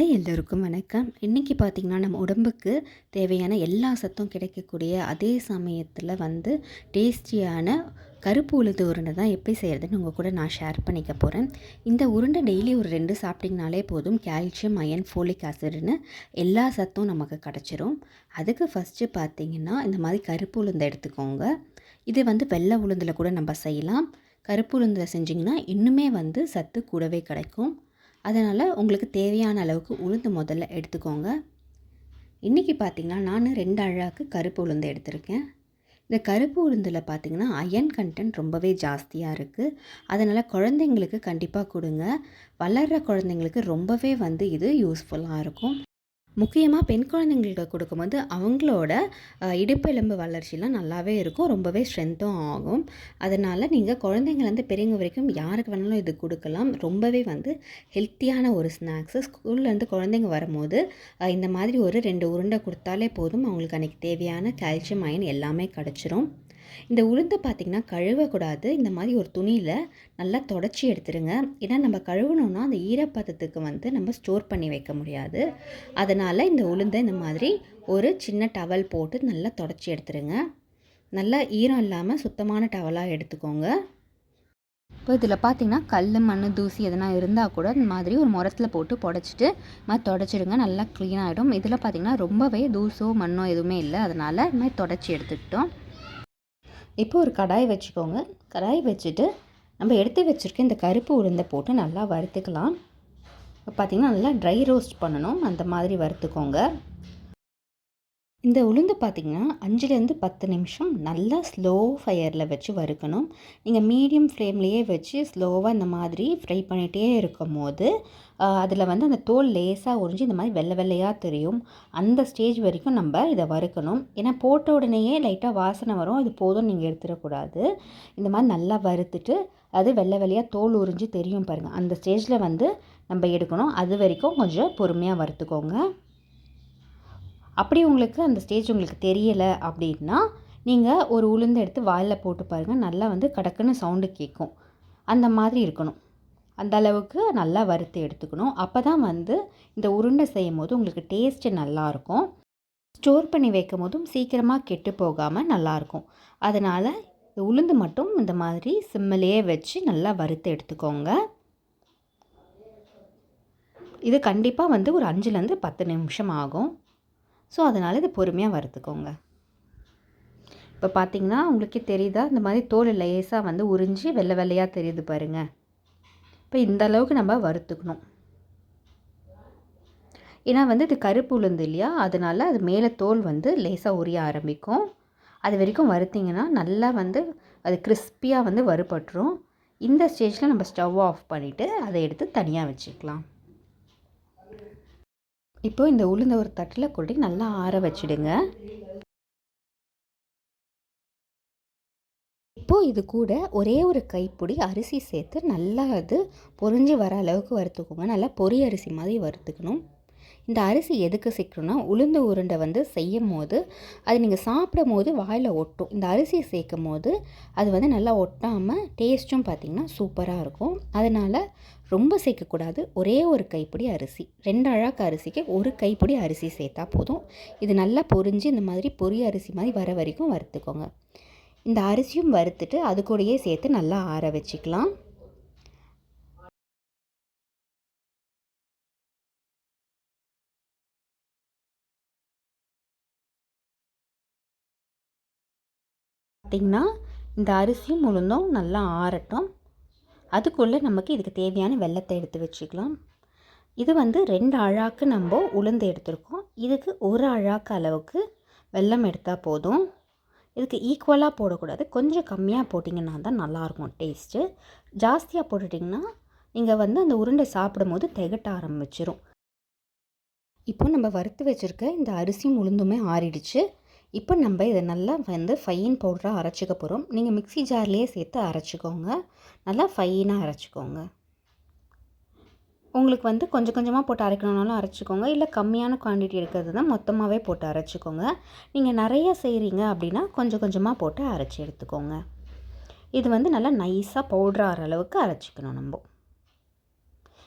Hi எல்லோருக்கும் வணக்கம். இன்றைக்கி பார்த்திங்கன்னா நம்ம உடம்புக்கு தேவையான எல்லா சத்தும் கிடைக்கக்கூடிய அதே சமயத்தில் வந்து டேஸ்டியான கருப்பு உளுந்து உருண்டை தான் எப்படி செய்கிறதுன்னு உங்கள் கூட நான் ஷேர் பண்ணிக்க போகிறேன் இந்த உருண்டை டெய்லி ஒரு ரெண்டு சாப்பிட்டிங்கனாலே போதும். கால்சியம் அயன் ஃபோலிக் ஆசிட்னு எல்லா சத்தும் நமக்கு கிடச்சிரும். அதுக்கு ஃபஸ்ட்டு பார்த்திங்கன்னா இந்த மாதிரி கருப்பு உளுந்தை எடுத்துக்கோங்க. இது வந்து வெள்ளை உளுந்தில் கூட நம்ம செய்யலாம். கருப்பு உளுந்தில் செஞ்சிங்கன்னா இன்னுமே வந்து சத்து கூடவே கிடைக்கும். அதனால் உங்களுக்கு தேவையான அளவுக்கு உளுந்து முதல்ல எடுத்துக்கோங்க. இன்றைக்கி பார்த்திங்கன்னா நான் ரெண்டு அழாக்கு கருப்பு உளுந்து எடுத்திருக்கேன். இந்த கருப்பு உளுந்தில் பார்த்திங்கன்னா அயன் கண்டென்ட் ரொம்பவே ஜாஸ்தியாக இருக்குது அதனால் குழந்தைங்களுக்கு கண்டிப்பாக கொடுங்க. வளர்கிற குழந்தைங்களுக்கு ரொம்பவே வந்து இது யூஸ்ஃபுல்லாக இருக்கும். முக்கியமாக பெண் குழந்தைங்களுக்கு கொடுக்கும்போது அவங்களோட இடுப்பெலும்பு வளர்ச்சிலாம் நல்லாவே இருக்கும். ரொம்பவே ஸ்ட்ரென்த்தும் ஆகும். அதனால் நீங்கள் குழந்தைங்கள்லேருந்து பெரியவங்க வரைக்கும் யாருக்கு வேணாலும் இது கொடுக்கலாம். ரொம்பவே வந்து ஹெல்த்தியான ஒரு ஸ்நாக்ஸு ஸ்கூல்லேருந்து குழந்தைங்க வரும்போது இந்த மாதிரி ஒரு ரெண்டு உருண்டை கொடுத்தாலே போதும். அவங்களுக்கு அன்றைக்கி தேவையான கால்சியம் அயன் எல்லாமே கிடச்சிரும். இந்த உளுந்து பார்த்திங்கன்னா கழுவக்கூடாது. இந்த மாதிரி ஒரு துணியில் நல்லா தொடச்சி எடுத்துருங்க. ஏன்னா நம்ம கழுவணும்னா அந்த ஈரப்பதத்துக்கு வந்து நம்ம ஸ்டோர் பண்ணி வைக்க முடியாது. அதனால் இந்த உளுந்தை இந்த மாதிரி ஒரு சின்ன டவல் போட்டு நல்லா தொடச்சி எடுத்துருங்க. நல்லா ஈரம் இல்லாமல் சுத்தமான டவலாக எடுத்துக்கோங்க. இப்போ இதில் பார்த்தீங்கன்னா கல் மண் தூசி எதனா இருந்தால் கூட இந்த மாதிரி ஒரு முரத்தில் போட்டு புடச்சிட்டு மாதிரி தொடச்சிடுங்க. நல்லா க்ளீன் ஆகிடும் இதில் பார்த்திங்கன்னா ரொம்பவே தூசோ மண்ணோ எதுவுமே இல்லை. அதனால் இது மாதிரி தொடச்சி எடுத்துக்கிட்டோம். இப்போ ஒரு கடாய் வச்சுக்கோங்க. கடாய் வச்சுட்டு நம்ம எடுத்து வச்சுருக்க இந்த கருப்பு உளுந்தை போட்டு நல்லா வறுத்துக்கலாம். பார்த்திங்கன்னா நல்லா ட்ரை ரோஸ்ட் பண்ணணும். அந்த மாதிரி வறுத்துக்கோங்க. இந்த உளுந்து பார்த்திங்கன்னா அஞ்சுலேருந்து பத்து நிமிஷம் நல்லா ஸ்லோ ஃபயரில் வச்சு வறுக்கணும். நீங்கள் மீடியம் ஃப்ளேம்லேயே வச்சு ஸ்லோவாக இந்த மாதிரி ஃப்ரை பண்ணிகிட்டே இருக்கும் போது அதில் வந்து அந்த தோல் லேசாக உறிஞ்சி இந்த மாதிரி வெள்ளை வெள்ளையாக தெரியும். அந்த ஸ்டேஜ் வரைக்கும் நம்ம இதை வறுக்கணும். ஏன்னா போட்ட உடனேயே லைட்டாக வாசனை வரும். இது போதும் நீங்கள் எடுத்துடக்கூடாது. இந்த மாதிரி நல்லா வறுத்துட்டு அது வெள்ளை வெள்ளையாக தோல் உறிஞ்சி தெரியும் பாருங்கள் அந்த ஸ்டேஜில் வந்து நம்ம எடுக்கணும். அது வரைக்கும் கொஞ்சம் பொறுமையாக வறுத்துக்கோங்க. அப்படி உங்களுக்கு அந்த ஸ்டேஜ் உங்களுக்கு தெரியலை அப்படின்னா நீங்கள் ஒரு உளுந்து எடுத்து வாயில் போட்டு பாருங்கள் நல்லா வந்து கடக்குன்னு சவுண்டு கேட்கும் அந்த மாதிரி இருக்கணும். அந்த அளவுக்கு நல்லா வறுத்து எடுத்துக்கணும். அப்போ தான் வந்து இந்த உருண்டை செய்யும் போது உங்களுக்கு டேஸ்ட்டு நல்லாயிருக்கும். ஸ்டோர் பண்ணி வைக்கும் போதும் சீக்கிரமாக கெட்டு போகாமல் நல்லாயிருக்கும். அதனால் உளுந்து மட்டும் இந்த மாதிரி சிம்மிலேயே வச்சு நல்லா வறுத்து எடுத்துக்கோங்க. இது கண்டிப்பாக வந்து ஒரு அஞ்சுலேருந்து பத்து நிமிஷம் ஆகும். ஸோ அதனால் இது பொறுமையாக வறுத்துக்கோங்க. இப்போ பார்த்தீங்கன்னா உங்களுக்கே தெரியுதா? இந்த மாதிரி தோல் லேசாக வந்து உறிஞ்சி வெள்ளை வெள்ளையாக தெரியுது பாருங்கள் இப்போ இந்த அளவுக்கு நம்ம வறுத்துக்கணும். ஏன்னா வந்து இது கருப்பு உளுந்து இல்லையா? அதனால் அது மேலே தோல் வந்து லேசாக உரிய ஆரம்பிக்கும். அது வரைக்கும் வறுத்திங்கன்னா நல்லா வந்து அது கிறிஸ்பியாக வந்து வறுபட்டுரும். இந்த ஸ்டேஜில் நம்ம ஸ்டவ் ஆஃப் பண்ணிவிட்டு அதை எடுத்து தனியாக வச்சுக்கலாம். இப்போ இந்த உளுந்த ஒரு தட்டில் கொட்டி நல்லா ஆற வச்சிடுங்க. இப்போது இது கூட ஒரே ஒரு கைப்பிடி அரிசி சேர்த்து நல்லா அது பொறிஞ்சு வர அளவுக்கு வறுத்துக்கோங்க. நல்லா பொறி அரிசி மாதிரி வறுத்துக்கணும். இந்த அரிசி எதுக்கு சேர்க்கணும்னா உளுந்த உருண்டை வந்து செய்யும் போது அது நீங்கள் சாப்பிடும் போது வாயில் ஒட்டும். இந்த அரிசியை சேர்க்கும் போது அது வந்து நல்லா ஒட்டாமல் டேஸ்ட்டும் பார்த்திங்கன்னா சூப்பராக இருக்கும். அதனால் ரொம்ப சேர்க்கக்கூடாது. ஒரே ஒரு கைப்பிடி அரிசி. ரெண்டு அழாக்கு அரிசிக்கு ஒரு கைப்பிடி அரிசி சேர்த்தா போதும். இது நல்லா பொரிஞ்சு இந்த மாதிரி பொரி அரிசி மாதிரி வர வரைக்கும் வறுத்துக்கோங்க. இந்த அரிசியும் வறுத்துட்டு அது கூடயே சேர்த்து நல்லா ஆற வச்சுக்கலாம். பார்த்திங்கன்னா இந்த அரிசியும் உளுந்தும் நல்லா ஆறட்டும். அதுக்குள்ளே நமக்கு இதுக்கு தேவையான வெள்ளத்தை எடுத்து வச்சுக்கலாம். இது வந்து ரெண்டு அழாக்கு நம்ம உளுந்து எடுத்திருக்கோம். இதுக்கு ஒரு அழாக்கு அளவுக்கு வெல்லம் எடுத்தால் போதும். இதுக்கு ஈக்குவலாக போடக்கூடாது. கொஞ்சம் கம்மியாக போட்டிங்கன்னா தான் நல்லாயிருக்கும் டேஸ்ட்டு ஜாஸ்தியாக போட்டுட்டிங்கன்னா நீங்கள் வந்து அந்த உருண்டை சாப்பிடும் போது திகட்ட ஆரம்பிச்சிரும். இப்போ நம்ம வறுத்து வச்சுருக்க இந்த அரிசியும் உளுந்துமே ஆறிடுச்சு. இப்போ நம்ம இதை நல்லா வந்து ஃபைன் பவுடராக அரைச்சிக்க போகிறோம் நீங்கள் மிக்சி ஜார்லேயே சேர்த்து அரைச்சிக்கோங்க. நல்லா ஃபைனாக அரைச்சிக்கோங்க. உங்களுக்கு வந்து கொஞ்சம் கொஞ்சமாக போட்டு அரைக்கணுனாலும் அரைச்சிக்கோங்க. இல்லை கம்மியான குவான்டிட்டி எடுக்கிறது தான் மொத்தமாகவே போட்டு அரைச்சிக்கோங்க. நீங்கள் நிறைய செய்கிறீங்க அப்படின்னா கொஞ்சம் கொஞ்சமாக போட்டு அரைச்சி எடுத்துக்கோங்க. இது வந்து நல்லா நைஸாக பவுட்ரு ஆகிற அளவுக்கு அரைச்சிக்கணும் நம்ம.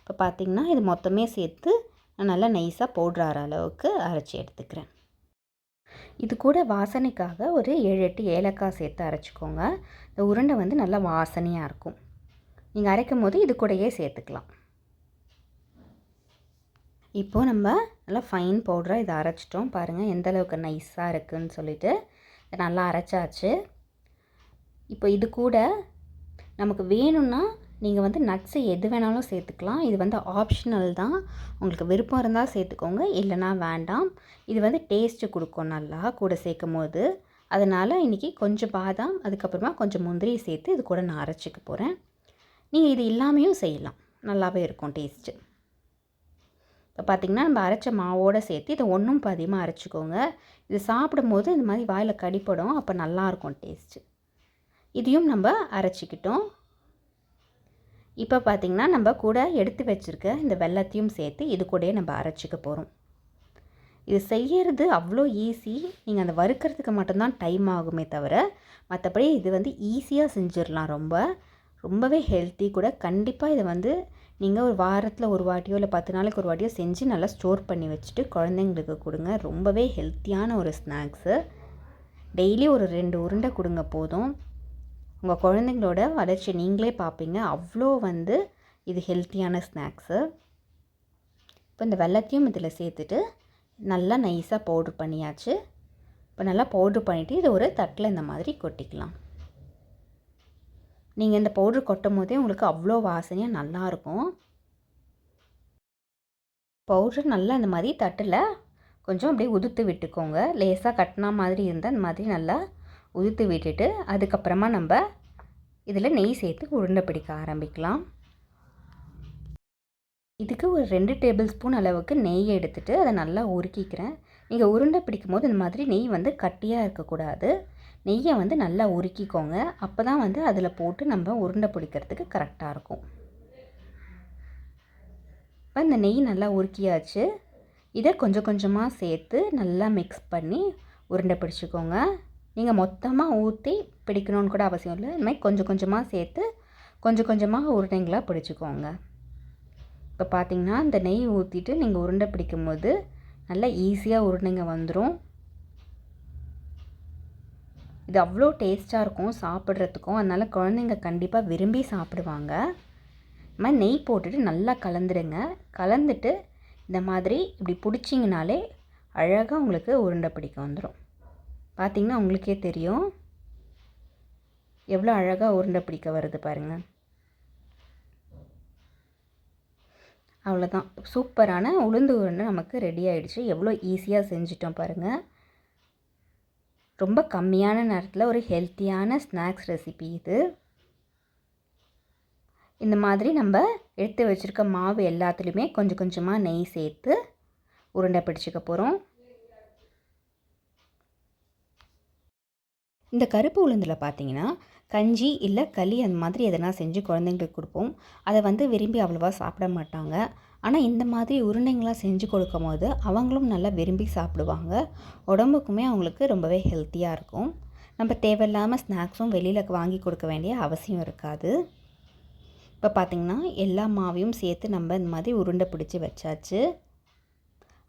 இப்போ பார்த்திங்கன்னா இது மொத்தமே சேர்த்து நான் நல்லா நைஸாக பவுட்ரு ஆகிற அளவுக்கு அரைச்சி எடுத்துக்கிறேன். இது கூட வாசனைக்காக ஒரு ஏழு எட்டு ஏலக்காய் சேர்த்து அரைச்சிக்கோங்க. இந்த உருண்டை வந்து நல்லா வாசனையாக இருக்கும். நீங்கள் அரைக்கும் போது இது கூடயே சேர்த்துக்கலாம். இப்போது நம்ம நல்லா ஃபைன் பவுடராக இதை அரைச்சிட்டோம். பாருங்கள் எந்த அளவுக்கு நைஸாக இருக்குதுன்னு சொல்லிட்டு நல்லா அரைச்சாச்சு. இப்போ இது கூட நமக்கு வேணும்னா நீங்கள் வந்து நட்ஸு எது வேணாலும் சேர்த்துக்கலாம். இது வந்து ஆப்ஷனல் தான். உங்களுக்கு விருப்பம் இருந்தால் சேர்த்துக்கோங்க. இல்லைனா வேண்டாம். இது வந்து டேஸ்ட்டு கொடுக்கும் நல்லா கூட சேர்க்கும் போது அதனால் இன்றைக்கி கொஞ்சம் பாதாம் அதுக்கப்புறமா கொஞ்சம் முந்திரி சேர்த்து இது கூட நான் அரைச்சிக்க போகிறேன் நீங்கள் இது இல்லாமையும் செய்யலாம். நல்லாவே இருக்கும் டேஸ்ட்டு இப்போ பார்த்திங்கன்னா நம்ம அரைச்ச மாவோடு சேர்த்து இதை ஒன்றும் பதியமாக அரைச்சிக்கோங்க. இது சாப்பிடும்போது இந்த மாதிரி வாயில் கடிப்படும் அப்போ நல்லாயிருக்கும் டேஸ்ட்டு இதையும் நம்ம அரைச்சிக்கிட்டோம். இப்போ பார்த்திங்கன்னா நம்ம கூட எடுத்து வச்சுருக்க இந்த வெள்ளத்தையும் சேர்த்து இது கூடயே நம்ம அரைச்சிக்க போகிறோம் இது செய்யறது அவ்வளோ ஈஸி நீங்கள் அந்த வறுக்கிறதுக்கு மட்டும்தான் டைம் ஆகுமே தவிர மற்றபடி இது வந்து ஈஸியாக செஞ்சிடலாம் ரொம்ப. ரொம்பவே ஹெல்த்தி கூட. கண்டிப்பாக இதை வந்து நீங்கள் ஒரு வாரத்தில் ஒரு வாட்டியோ இல்லை பத்து நாளைக்கு ஒரு வாட்டியோ செஞ்சு நல்லா ஸ்டோர் பண்ணி வச்சுட்டு குழந்தைங்களுக்கு கொடுங்க. ரொம்பவே ஹெல்த்தியான ஒரு ஸ்நாக்ஸு டெய்லி ஒரு ரெண்டு உருண்டை கொடுங்க போதும். உங்கள் குழந்தைங்களோட வளர்ச்சி நீங்களே பார்ப்பீங்க. அவ்வளோ வந்து இது ஹெல்த்தியான ஸ்நாக்ஸு இப்போ இந்த வெள்ளத்தையும் இதில் சேர்த்துட்டு நல்லா நைஸாக பவுட்ரு பண்ணியாச்சு. இப்போ நல்லா பவுட்ரு பண்ணிவிட்டு இதை ஒரு தட்டில் இந்த மாதிரி கொட்டிக்கலாம். நீங்கள் இந்த பவுட்ரு கொட்டும் போதே உங்களுக்கு அவ்வளோ வாசனையாக நல்லாயிருக்கும் பவுட்ரு நல்லா இந்த மாதிரி தட்டில் கொஞ்சம் அப்படியே உதுத்து விட்டுக்கோங்க. லேசாக கட்டினா மாதிரி இருந்தால் இந்த மாதிரி நல்லா உதிர்த்து விட்டுட்டு அதுக்கப்புறமா நம்ம இதில் நெய் சேர்த்து உருண்டை பிடிக்க ஆரம்பிக்கலாம். இதுக்கு ஒரு ரெண்டு டேபிள் ஸ்பூன் அளவுக்கு நெய் எடுத்துகிட்டு அதை நல்லா உருக்கிக்கிறேன். நீங்கள் உருண்டை பிடிக்கும் போது இந்த மாதிரி நெய் வந்து கட்டியாக இருக்கக்கூடாது. நெய்யை வந்து நல்லா உருக்கிக்கோங்க. அப்போ தான் வந்து அதில் போட்டு நம்ம உருண்டை பிடிக்கிறதுக்கு கரெக்டாக இருக்கும். இப்போ இந்த நெய் நல்லா உருக்கியாச்சு. இதை கொஞ்சம் கொஞ்சமாக சேர்த்து நல்லா மிக்ஸ் பண்ணி உருண்டை பிடிச்சிக்கோங்க. நீங்கள் மொத்தமாக ஊற்றி பிடிக்கணும்னு கூட அவசியம் இல்லை. இந்த மாதிரி கொஞ்சம் கொஞ்சமாக சேர்த்து கொஞ்சம் கொஞ்சமாக உருண்டைங்களாக பிடிச்சிக்கோங்க. இப்போ பார்த்தீங்கன்னா இந்த நெய் ஊற்றிட்டு நீங்கள் உருண்டை பிடிக்கும் போது நல்லா ஈஸியாக உருண்டைங்க வந்துடும் இது அவ்வளோ டேஸ்ட்டாக இருக்கும் சாப்பிட்றதுக்கும். அதனால் குழந்தைங்க கண்டிப்பாக விரும்பி சாப்பிடுவாங்க. இந்த மாதிரி நெய் போட்டுட்டு நல்லா கலந்துடுங்க. கலந்துட்டு இந்த மாதிரி இப்படி பிடிச்சிங்கனாலே அழகாக உங்களுக்கு உருண்டை பிடிக்க வந்துடும் பார்த்திங்கன்னா உங்களுக்கே தெரியும். எவ்வளோ அழகாக உருண்டை பிடிக்க வருது பாருங்கள் அவ்வளோதான் சூப்பரான உளுந்து உருண்டை நமக்கு ரெடி ஆகிடுச்சு எவ்வளோ ஈஸியாக செஞ்சிட்டோம் பாருங்கள் ரொம்ப கம்மியான நேரத்தில் ஒரு ஹெல்த்தியான ஸ்நாக்ஸ் ரெசிபி இது. இந்த மாதிரி நம்ம எடுத்து வச்சுருக்க மாவு எல்லாத்துலேயுமே கொஞ்சம் கொஞ்சமாக நெய் சேர்த்து உருண்டை பிடிச்சிக்க போகிறோம் இந்த கருப்பு உளுந்தில் பார்த்தீங்கன்னா கஞ்சி இல்லை களி அந்த மாதிரி எதனா செஞ்சு குழந்தைங்களுக்கு கொடுப்போம். அதை வந்து விரும்பி அவ்வளோவா சாப்பிட மாட்டாங்க. ஆனால் இந்த மாதிரி உருண்டைங்களாம் செஞ்சு கொடுக்கும் போது அவங்களும் நல்லா விரும்பி சாப்பிடுவாங்க. உடம்புக்குமே அவங்களுக்கு ரொம்பவே ஹெல்த்தியாக இருக்கும். நம்ம தேவையில்லாமல் ஸ்நாக்ஸும் வெளியில் வாங்கி கொடுக்க வேண்டிய அவசியம் இருக்காது. இப்போ பார்த்திங்கன்னா எல்லா மாவையும் சேர்த்து நம்ம இந்த மாதிரி உருண்டை பிடிச்சி வச்சாச்சு.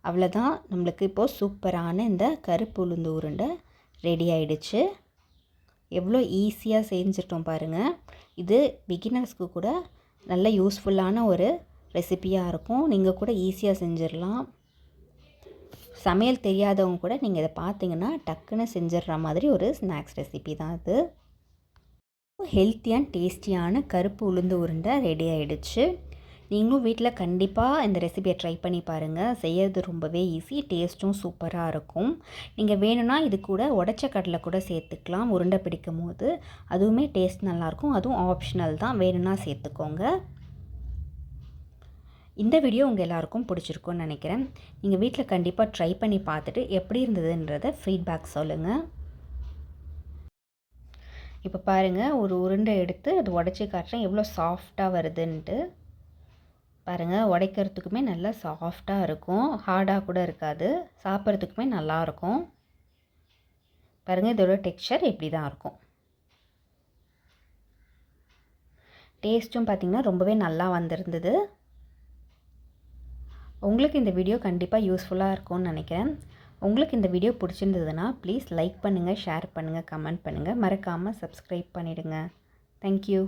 அவ்வளோதான் நம்மளுக்கு இப்போது சூப்பரான இந்த கருப்பு உளுந்து உருண்டை ரெடி ஆயிடுச்சு. எவ்வளோ ஈஸியாக செஞ்சிட்டோம் பாருங்கள் இது பிகினர்ஸ்க்கு கூட நல்ல யூஸ்ஃபுல்லான ஒரு ரெசிப்பியாக இருக்கும். நீங்கள் கூட ஈஸியாக செஞ்சிடலாம் சமையல் தெரியாதவங்க கூட நீங்கள் இதை பார்த்தீங்கன்னா டக்குன்னு செஞ்சிடுற மாதிரி ஒரு ஸ்நாக்ஸ் ரெசிபி தான் இது. ஹெல்த்தியான டேஸ்டியான கருப்பு உளுந்து உருண்டை ரெடி ஆகிடுச்சு நீங்களும் வீட்டில் கண்டிப்பாக இந்த ரெசிபியை ட்ரை பண்ணி பாருங்கள் செய்யறது ரொம்பவே ஈஸி டேஸ்ட்டும் சூப்பராக இருக்கும். நீங்கள் வேணும்னா இது கூட உடச்ச கடலை கூட சேர்த்துக்கலாம். உருண்டை பிடிக்கும் போது அதுவுமே டேஸ்ட் நல்லாயிருக்கும் அதுவும் ஆப்ஷனல் தான். வேணும்னா சேர்த்துக்கோங்க. இந்த வீடியோ உங்கள் எல்லாருக்கும் பிடிச்சிருக்கும்னு நினைக்கிறேன். நீங்கள் வீட்டில் கண்டிப்பாக ட்ரை பண்ணி பார்த்துட்டு எப்படி இருந்ததுன்றத ஃபீட்பேக் சொல்லுங்கள் இப்போ பாருங்கள் ஒரு உருண்டை எடுத்து அது உடச்சி காட்டுறேன். எவ்வளோ சாஃப்டாக வருதுன்ட்டு. பாருங்கள் உடைக்கிறதுக்குமே நல்லா சாஃப்டாக இருக்கும். ஹார்டாக கூட இருக்காது. சாப்பிட்றதுக்குமே நல்லாயிருக்கும் பாருங்கள் இதோட டெக்ஸ்சர் இப்படி தான் இருக்கும். டேஸ்ட்டும் பார்த்திங்கன்னா ரொம்பவே நல்லா வந்திருந்தது. உங்களுக்கு இந்த வீடியோ கண்டிப்பாக யூஸ்ஃபுல்லாக இருக்கும்னு நினைக்கிறேன். உங்களுக்கு இந்த வீடியோ பிடிச்சிருந்ததுன்னா ப்ளீஸ் லைக் பண்ணுங்கள் ஷேர் பண்ணுங்கள் கமெண்ட் பண்ணுங்கள் மறக்காமல் சப்ஸ்கிரைப் பண்ணிவிடுங்க தேங்க்யூ